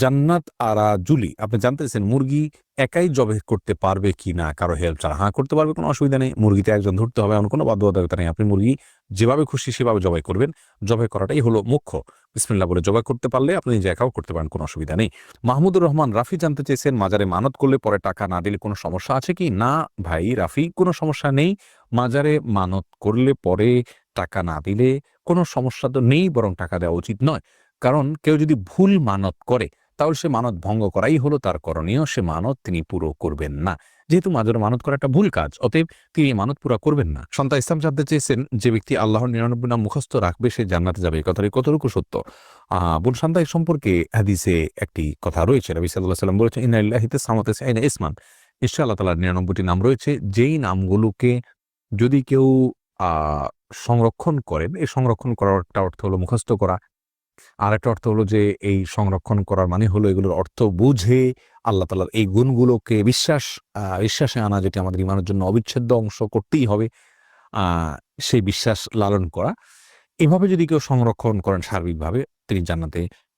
জান্নাত আরা জুলি। আপনি জানতেছেন মুরগি একাই জবে করতে পারবে কি না কারও হেল্প ছাড়া? হ্যাঁ করতে পারবে, কোনো অসুবিধা নেই। মুরগিতে একজন ধরতে হবে, এমন কোনো বাধ্যবাধকতা নেই। আপনি মুরগি যেভাবে খুশি সেভাবে জবাই করবেন। জবাই করাটাই হলো মুখ্য। বিসমিল্লা বলে জবাই করতে পারলে আপনি নিজে একাও করতে পারেন, কোনো অসুবিধা নেই। মাহমুদুর রহমান, রাফি জানতে চেয়েছেন, মাজারে মানত করলে পরে টাকা না দিলে কোনো সমস্যা আছে কি? না ভাই, রাফি, কোনো সমস্যা নেই। মাজারে মানত করলে পরে টাকা না দিলে কোনো সমস্যা তো নেই, বরং টাকা দেওয়া উচিত নয়। কারণ কেউ যদি ভুল মানত করে তাহলে সে মানত ভঙ্গ করাই হলো তার করণীয়, সে মানত তিনি পুরো করবেন না। যেহেতু মাজারে মানত করা একটা ভুল কাজ, অতএব তিনি মানত পুরা করবেন না। সন্তা ইসলাম জানতে চেয়েছেন যে ব্যক্তি আল্লাহর নিরানব্বই নাম মুখস্থ রাখবে, সে জান্নাতে যাবে। এই কথাটি কতটুকু সত্য? বোন শান্তা এ সম্পর্কে হাদিসে একটি কথা রয়েছে। রবি সাল্লাহ সাল্লাম বলেছেন ইনাইল্লাহিতে সামতে সাইনা ইসমান। ঈশ্বর আল্লাহ তালার নিরানব্বইটি নাম রয়েছে। যেই নামগুলোকে যদি কেউ সংরক্ষণ করেন, এই সংরক্ষণ করার একটা অর্থ হলো মুখস্থ করা। আর একটা অর্থ হলো যে এই সংরক্ষণ করার মানে হলো এগুলোর অর্থ বুঝে আল্লাহ তালার এই গুণগুলোকে বিশ্বাস বিশ্বাসে আনা যেটি আমাদের ইমানের জন্য অবিচ্ছেদ্য অংশ করতেই হবে। সেই বিশ্বাস লালন করা। এভাবে যদি কেউ সংরক্ষণ করেন সার্বিকভাবে, তিনি জান্নাতে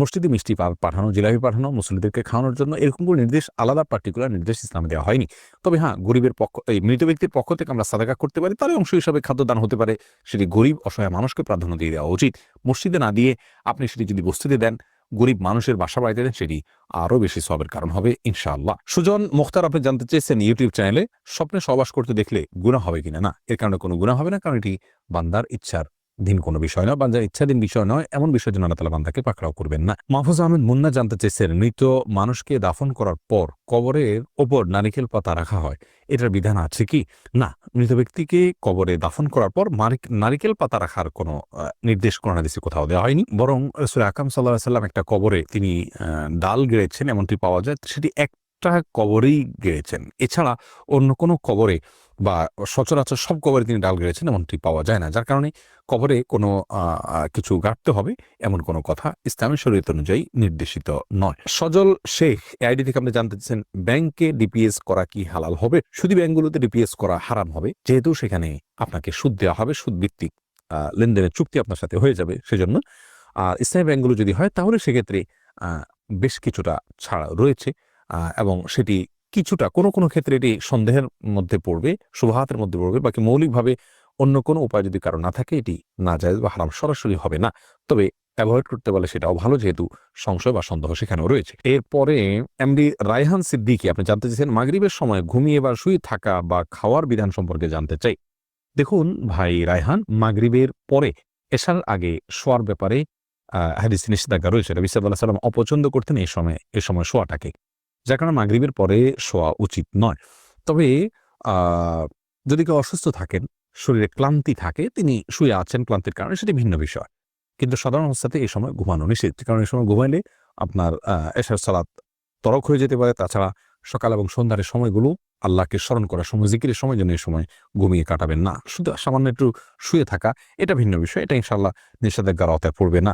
মসজিদে মিষ্টি পাঠানো, জিলাপি পাঠানো মুসলিমদেরকে খাওয়ানোর জন্য এরকম কোনো নির্দেশ, আলাদা পার্টিকুলার নির্দেশ ইসলামে দেওয়া হয়নি। তবে হ্যাঁ গরিবের পক্ষ, এই মৃত ব্যক্তির পক্ষ থেকে আমরা সাদাকা করতে পারি তার অংশ হিসাবে খাদ্যদান হতে পারে। সেটি গরিব, অসহায় মানুষকে প্রাধান্য দিয়ে দেওয়া উচিত। মসজিদে না দিয়ে আপনি সেটি যদি বস্তিতে দেন, গরিব মানুষের বাসা বাড়িতে দেন, সেটি আরও বেশি সবের কারণ হবে, ইনশাআল্লাহ। সুজন মুখতার, আপনি জানতে চেয়েছেন ইউটিউব চ্যানেলে স্বপ্নে সবাস করতে দেখলে গুণা হবে কিনা? না, এর কারণে কোনো গুণা হবে না, কারণ এটি বান্দার ইচ্ছার দিন কোনো বিষয় নয় বান্দার ইচ্ছাধীন বিষয় নয়, এমন বিষয় জন্য আল্লাহ তালা বান্দাকে পাকড়াও করবেন না। মাহফুজ আহমেদ মুন্না জানতে চেয়েছেন, মৃত মানুষকে দাফন করার পর কবরের ওপর নারিকেল পাতা রাখা হয়, এটার বিধান আছে কি? না, মৃত ব্যক্তিকে কবরে দাফন করার পর নারিকেল পাতা রাখার কোনো নির্দেশ কোরআন হাদিসে কোথাও দেওয়া হয়নি। বরং রসুল আকাম সাল্লাহ সাল্লাম একটা কবরে তিনি ডাল গেড়েছেন, এমনটি পাওয়া যায়, সেটি একটা কবরেই গেড়েছেন। এছাড়া অন্য কোনো কবরে বা সচরাচর সব কবরে তিনি ডাল গেড়েছেন এমনটি পাওয়া যায় না। যার কারণে কবরে কোনো কিছু গাঁটতে হবে এমন কোনো কথা ইসলামী শরীয়ত অনুযায়ী নির্দেশিত নয়। সজল শেখ আইডি থেকে আপনি জানতে চাচ্ছেন ব্যাংকে ডিপিএস করা কি হালাল হবে? শুধু ব্যাংকগুলোতে ডিপিএস করা হারাম হবে? যেহেতু সেখানে আপনাকে সুদ দেওয়া হবে সুদ ভিত্তিক লেনদেনের চুক্তি আপনার সাথে হয়ে যাবে সেজন্য। আর ইসলামী ব্যাংকগুলো যদি হয় তাহলে সেক্ষেত্রে বেশ কিছুটা ছাড় রয়েছে এবং সেটি কিছুটা, কোনো কোনো ক্ষেত্রে এটি সন্দেহের মধ্যে পড়বে, শুভহাতের মধ্যে পড়বে, বাকি মৌলিকভাবে অন্য কোনো উপায় যদি কারও না থাকে, এটি না যায় বা হারাম সরাসরি হবে না। তবে অ্যাভয়েড করতে পারলে সেটাও ভালো, যেহেতু সংশয় বা সন্দেহ সেখানেও রয়েছে। এরপরে এমডি রায়হান সিদ্দিকি, আপনি জানতে চাইছেন মাগরিবের সময় ঘুমিয়ে বা শুয়ে থাকা বা খাওয়ার বিধান সম্পর্কে জানতে চাই। দেখুন ভাই রায়হান, মাগরিবের পরে এশার আগে শোয়ার ব্যাপারে হাদিস নিষেধাজ্ঞা রয়েছে। রবি সাল্লাহ সাল্লাম অপছন্দ করতেন এই সময় এই সময় শোয়াটাকে। যার কারণে মাগরিবের পরে শোয়া উচিত নয়। তবে যদি কেউ অসুস্থ থাকেন, শরীরে ক্লান্তি থাকে, তিনি শুয়ে আছেন ক্লান্তির কারণে সেটি ভিন্ন বিষয়। কিন্তু সাধারণ অবস্থাতে এই সময় ঘুমানো নিষেধ। কারণ এই সময় ঘুমাইলে আপনার এশার সালাত তরক হয়ে যেতে পারে। তাছাড়া সকাল এবং সন্ধ্যার সময়গুলো আল্লাহকে স্মরণ করার সময়, জিকিরের সময় যেন এই সময় ঘুমিয়ে কাটাবেন না। শুধু সামান্য একটু শুয়ে থাকা, এটা ভিন্ন বিষয়। এটা ইনশাল্লাহ নিষেধাজ্ঞার আওতায় পড়বে না।